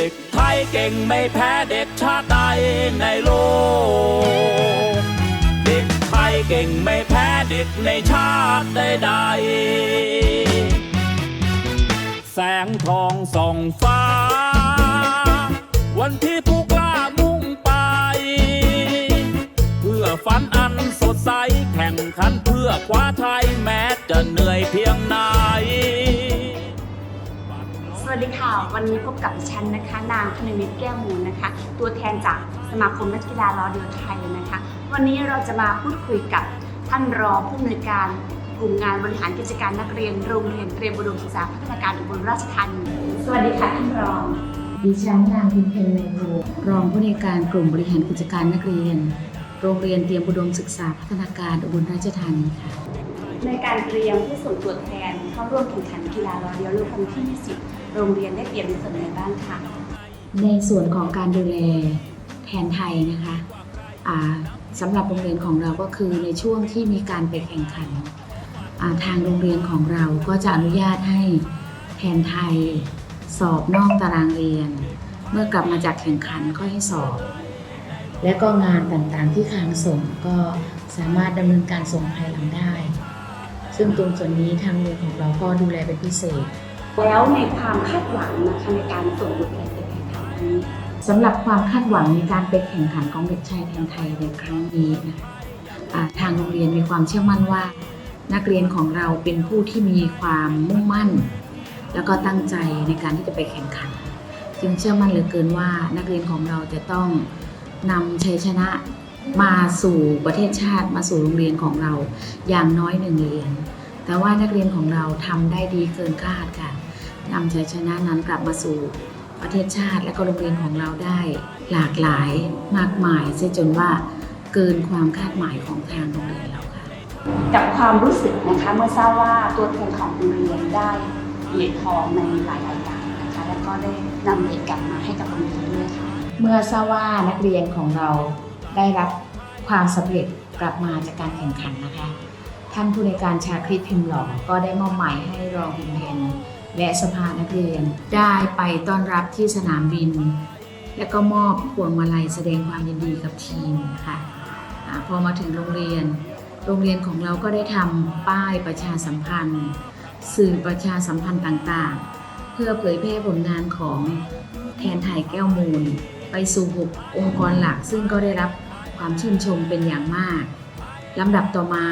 ด็กไทยเก่งไม่แพ้เด็กชาติใดในโลก เด็กไทยเก่งไม่แพ้เด็กในชาติใดๆแสงทองส่องฟ้า วันที่ผู้ก วันนี้พบกับดิฉันนะคะ นางคนึงนิดแก้วมูลนะคะ ตัวแทนจากสมาคมนักกีฬาล้อเดียวไทยนะคะ วันนี้เราจะมาพูดคุยกับท่านรองผู้อำนวยการกลุ่มงานบริหารกิจการนักเรียนโรงเรียนเตรียมอุดมศึกษาพัฒนาการอุบลราชธานีสวัสดีค่ะท่านรองดิฉันนางพิมเพญเมโรรองผู้ในวยการกลุ่มบริหารกิจการนักเรียน โรงเรียนเตรียมอุดมศึกษาพัฒนาการอุบลราชธานีค่ะ ในการเตรียมเพื่ส่งตัวแทน เข้าร่วมแข่งขันกีฬาล้อเดียวลูกครั้งที่ 20 โรงเรียนได้เตรียมในส่วนไหนบ้างคะในส่วนของการดูแลแทนไทยนะคะอ่าสำหรับโรงเรียนของเราก็คือในช่วงที่มีการไปแข่งขันาทางโรงเรียนของเราก็จะอนุญาตให้แทนไทย สอบนอกตารางเรียน เมื่อกลับมาจากแข่งขันก็ให้สอบ และก็งานต่างๆที่ค้างส่งก็สามารถดำเนินการส่งภายหลังได้ ซึ่งตรงส่วนนี้ทางโรงเรียนของเราก็ดูแลเป็นพิเศษ แล้วในความคาดหวังนะคะในการส่งตัวแทนไปแข่งขันครั้งนี้สำหรับความคาดหวังในการไปแข่งขันของเด็กชายแทนไทยในครั้งนี้นะคะทางโรงเรียนมีความเชื่อมั่นว่า นักเรียนของเราเป็นผู้ที่มีความมุ่งมั่น แล้วก็ตั้งใจในการที่จะไปแข่งขัน จึงเชื่อมั่นเหลือเกินว่านักเรียนของเราจะต้องนำชัยชนะ มาสู่ประเทศชาติมาสู่โรงเรียนของเราอย่างน้อยหนึ่งเหรียญแต่ว่านักเรียนของเราทำได้ดีเกินคาดค่ะนำชัยชนะนั้นกลับมาสู่ประเทศชาติและก็โรงเรียนของเราได้ หลากหลายมากมายเสียจนว่าเกินความคาดหมายของทางโรงเรียนเราค่ะ กับความรู้สึกนะคะเมื่อทราบว่าตัวแทนของโรงเรียนได้เหรียญทองในหลายรายการนะคะแล้วก็ได้นำเหรียญกลับมาให้กับโรงเรียนด้วยค่ะเมื่อทราบว่านักเรียนของเรา ได้รับความสำเร็จกลับมาจากการแข่งขันนะคะ ท่านผู้ในการชาคริตพิมพ์หล่อก็ได้มอบหมายให้รองพิมเพนและสภานักเรียน ได้ไปต้อนรับที่สนามบิน และก็มอบพวงมาลัยแสดงความยินดีกับทีมนะคะอาพอมาถึงโรงเรียน โรงเรียนของเราก็ได้ทำป้ายประชาสัมพันธ์ สื่อประชาสัมพันธ์ต่างๆ เพื่อเผยแพร่ผลงานของแทนไทยแก้วมูล ไปสู่หกองค์กรหลัก ซึ่งก็ได้รับความชื่นชมเป็นอย่างมากลำดับต่อมา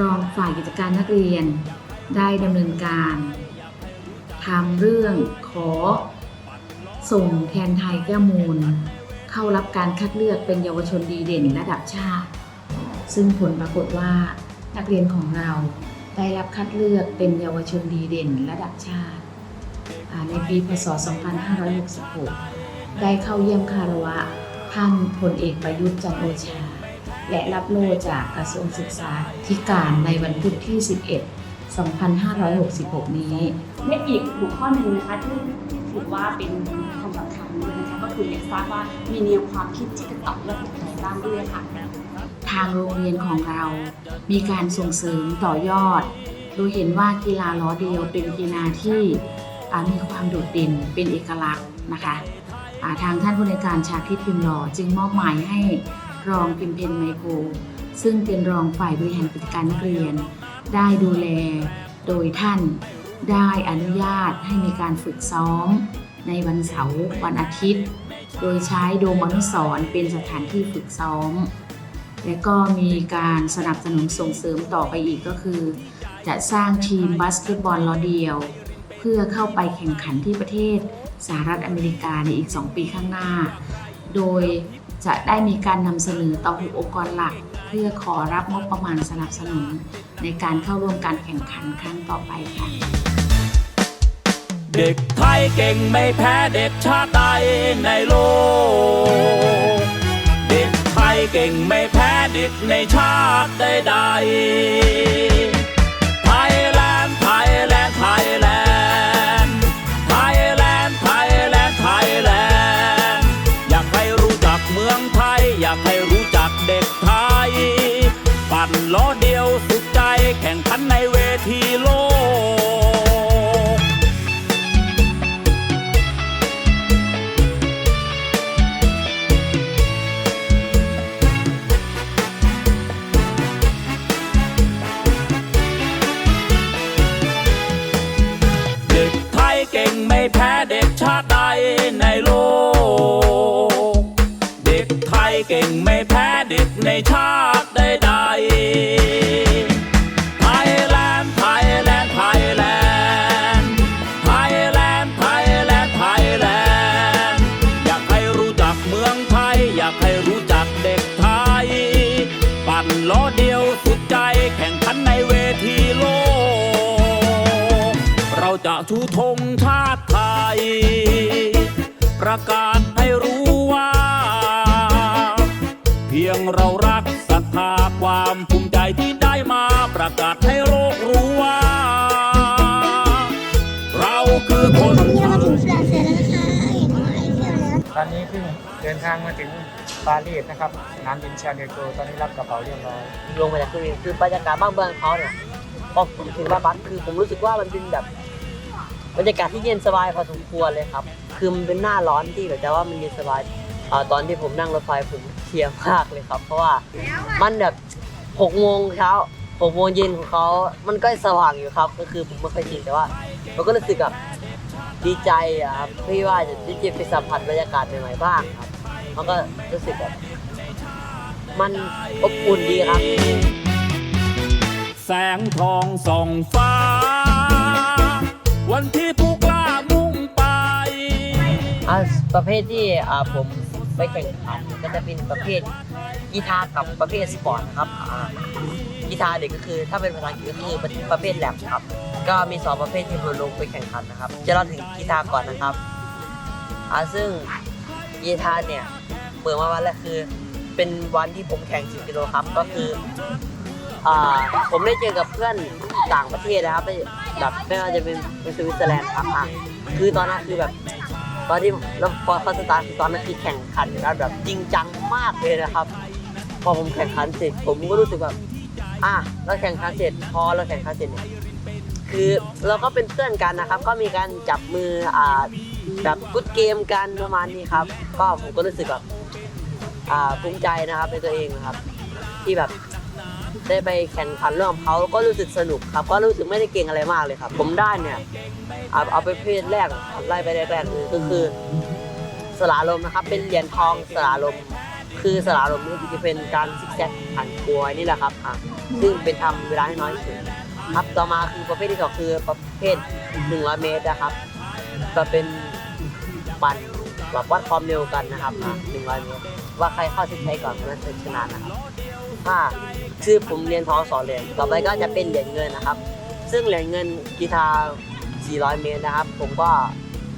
รองฝ่ายกิจการนักเรียน ได้ดำเนินการทำเรื่องขอ ส่งแทนไทยแก้วมูล เข้ารับการคัดเลือกเป็นเยาวชนดีเด่นระดับชาติ ซึ่งผลปรากฏว่านักเรียนของเราได้รับคัดเลือกเป็นเยาวชนดีเด่นระดับชาติ ในปีพศ 2566 ได้เข้าเยี่ยมคารวะ ท่านพลเอกประยุทธ์จันทร์โอชา และรับโล่จากกระทรวงศึกษาธิการในวันพุธที่ 11 2566 นี้ และอีกหัวข้อหนึ่งนะคะที่ที่ถือว่าเป็นความสำคัญด้วยนะคะก็คืออยากทราบว่ามีแนวความคิดที่จะต่อยอดจากไหนบ้างด้วยค่ะ ทางโรงเรียนของเรา มีการส่งเสริมต่อยอด โดยเห็นว่ากีฬาล้อเดียวเป็นกีฬาที่อ่ามีความโดดเด่นเป็นเอกลักษณ์นะคะอ่า ทางท่านผู้ในการชาคิดพิมพ์หล่อจึงมอบหมายให้รองพิมเพนไมโคร ซึ่งเป็นรองฝ่ายบริหารกิจการนักเรียน ได้ดูแลโดยท่านได้อนุญาตให้มีการฝึกซ้อม ในวันเสาร์วันอาทิตย์ โดยใช้โดมอนุสรเป็นสถานที่ฝึกซ้อม และก็มีการสนับสนุนส่งเสริมต่อไปอีกก็คือ จะสร้างทีมบาสเกตบอลล้อเดียว เพื่อเข้าไปแข่งขันที่ประเทศสหรัฐอเมริกาในอีก 2 ปีข้างหน้า โดยจะได้มีการนำเสนอต่อหุองค์กรหลัก เพื่อขอรับงบประมาณสนับสนุน ในการเข้าร่วมการแข่งขันครั้งต่อไปค่ะ เด็กไทยเก่งไม่แพ้เด็กชาติใดในโลก เด็กไทยเก่งไม่แพ้เด็กในชาติใดๆ ด็กในชาติใดๆไทยแลนด์ไทยแลนด์ไทยแลนด์ไทยแลนด์ไทยแลนด์ไทยแลนด์อยากให้รู้จักเมืองไทย อยากให้รู้จักเด็กไทย ปั่นล้อเดียวสุดใจแข่งขันในเวทีโลก เราจะชูธงชาติไทย ประกาศ ยงเรารักศรัทธาความภูมิใจที่ได้มาประกาศให้โลกรู้ว่า เราคือคนวันนี้มาถึงฝรั่งเศสแล้วนะคะเห็นไหมเที่ยวแล้วตอนนี้เพิ่งเดินทางมาถึงปารีสนะครับสนามบินชาร์ลเดโกตอนนี้รับกระเป๋าเรียบร้อยลงมาจากเครื่องบินคือบรรยากาศบ้านเมืองเขาเนี่ยพอผมถึงบ้านบัสคือผมรู้สึกว่ามันเป็นแบบบรรยากาศที่เย็นสบายพอสมควรเลยครับ คือมันเป็นหน้าร้อนที่แบบแต่ว่ามันเย็นสบาย อ่าตอนที่ผมนั่งรถไฟผมเคลียร์มากเลยครับ เพราะว่ามันแบบหกโมงเช้าหกโมงเย็นของเขามันก็สว่างอยู่ครับ ก็คือผมไม่ค่อยชินแต่ว่ามันก็รู้สึกแบบดีใจอะครับที่ว่าจะได้ไปสัมผัสบรรยากาศใหม่ๆบ้างครับมันก็รู้สึกแบบมันอบอุ่นดีครับ แสงทองส่องฟ้า วันที่ผู้กล้ามุ่งไปอ่าประเภทที่อ่าผม ไปแข่งขันก็จะเป็นประเภทกีฬากับประเภทสปอร์ตครับกีฬาเด็กก็คือถ้าเป็นภาษาอังกฤษก็คือประเภทแลบครับ ก็มีสองประเภทที่ผมลงไปแข่งขันนะครับ จะเล่าถึงกีฬาก่อนนะครับอ่าซึ่งกีฬาเนี่ยเปิดมาวันแรกคือ เป็นวันที่ผมแข่ง 10 กิโลครับ ก็คืออ่าผมได้เจอกับเพื่อนต่างประเทศนะครับแบบไม่ว่าจะเป็นเป็นสวิตเซอร์แลนด์ครับอะคือตอนนั้นคือแบบ ตอนที่แล้วพอเขาสตาร์ทตอนนั้นคือแข่งขันกันแบบจริงจังมากเลยนะครับ พอผมแข่งขันเสร็จผมก็รู้สึกแบบอะเราแข่งขันเสร็จพอเราแข่งขันเสร็จเนี่ยคือเราก็เป็นเพื่อนกันนะครับ ก็มีการจับมืออ่าแบบกุดเกมกันประมาณนี้ครับ ก็ผมก็รู้สึกแบบอ่าภูมิใจนะครับในตัวเองนะครับ ที่แบบ ได้ไปแข่งขันร่วมเขาก็รู้สึกสนุกครับ ก็รู้สึกไม่ได้เก่งอะไรมากเลยครับ ผมได้เนี่ยเอาเอาไปเพศแรกไล่ไปแรกๆเลยก็คือสลาลมนะครับ เป็นเหรียญทองสลาลม คือสลาลมนี่จะเป็นการซิกแซกผ่านกลวยนี่แหละครับอะซึ่งเป็นทำเวลาให้น้อยที่สุดครับต่อมาคือประเภทที่สองคือประเภท 100 เมตรนะครับ ก็เป็นปั่นแบบวัดความเร็วกันนะครับอะ100 เมตร ว่าใครเข้าเส้นชัยก่อนคนนั้นจะชนะนะครับ ถ้าคือผมเรียนทอสอเหรียญต่อไปก็จะเป็นเหรียญเงินนะครับ ซึ่งเหรียญเงินกีฬา400 เมตรนะครับ ผมก็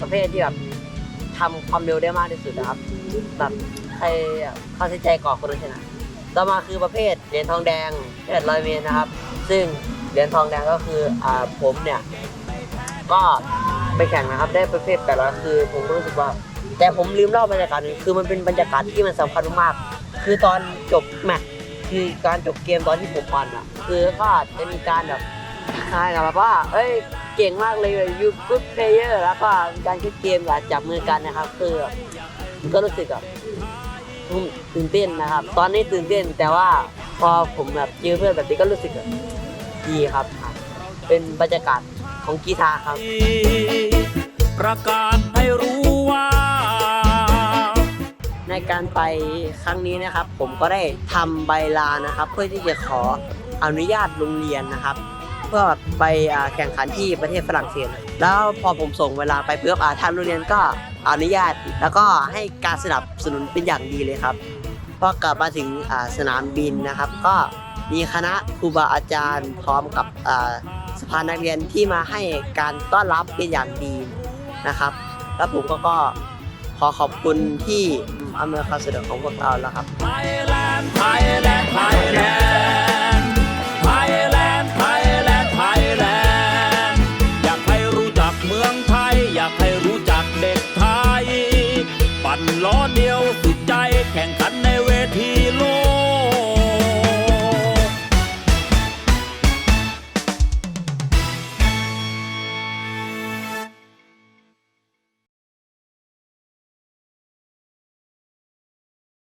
ประเภทที่แบบทำความเร็วได้มากที่สุดนะครับแบบใครเข้าเสนใจก่อคนนั้นชนะต่อมาคือประเภทเหรียญทองแดง800เมตรนะครับ ซึ่งเหรียญทองแดงก็คืออ่าผมเนี่ยก็ไปแข่งนะครับได้ประเภท800คือผมก็รู้สึกว่า แต่ผมลืมเล่าบรรยากาศหนึงคือมันเป็นบรรยากาศที่มันสำคัญมาก คือตอนจบแมตช์ คือการจบเกมตอนที่ผมปั่นอะ คือก็จะมีการแบบคล้ายกับแบบว่า เอ้ยเก่งมากเลยยูกูดเพลเยอร์แล้วก็การคิดเกมแบบจับมือกันนะครับ คือก็รู้สึกแบบตื่นเต้นนะครับ ตอนนี้ตื่นเต้นแต่ว่าพอผมแบบเจอเพื่อนแบบนี้ก็รู้สึกแบบดีครับ เป็นบรรยากาศของกีฬาครับ ประกาศให้รู้ ในการไปครั้งนี้นะครับ ผมก็ได้ทำใบลานะครับ เพื่อที่จะขออนุญาตโรงเรียนนะครับ เพื่อไปแข่งขันที่ประเทศฝรั่งเศส แล้วพอผมส่งเวลาไปเพื่ออ่าทางโรงเรียนก็อนุญาต แล้วก็ให้การสนับสนุนเป็นอย่างดีเลยครับพอกลับมาถึงสนามบินนะครับ ก็มีคณะครูบาอาจารย์ พร้อมกับสภานักเรียนที่มาให้การต้อนรับเป็นอย่างดีนะครับ แล้วผมก็ขอขอบคุณที่ อำนวยความสะดวกของพวกเราแล้วครับ Thailand Thailand Thailand Thailand Thailand Thailand อยากให้รู้จักเมืองไทย อยากให้รู้จักเด็กไทย ปั่นล้อเดียวสุดใจแข่งขันในเวทีโลก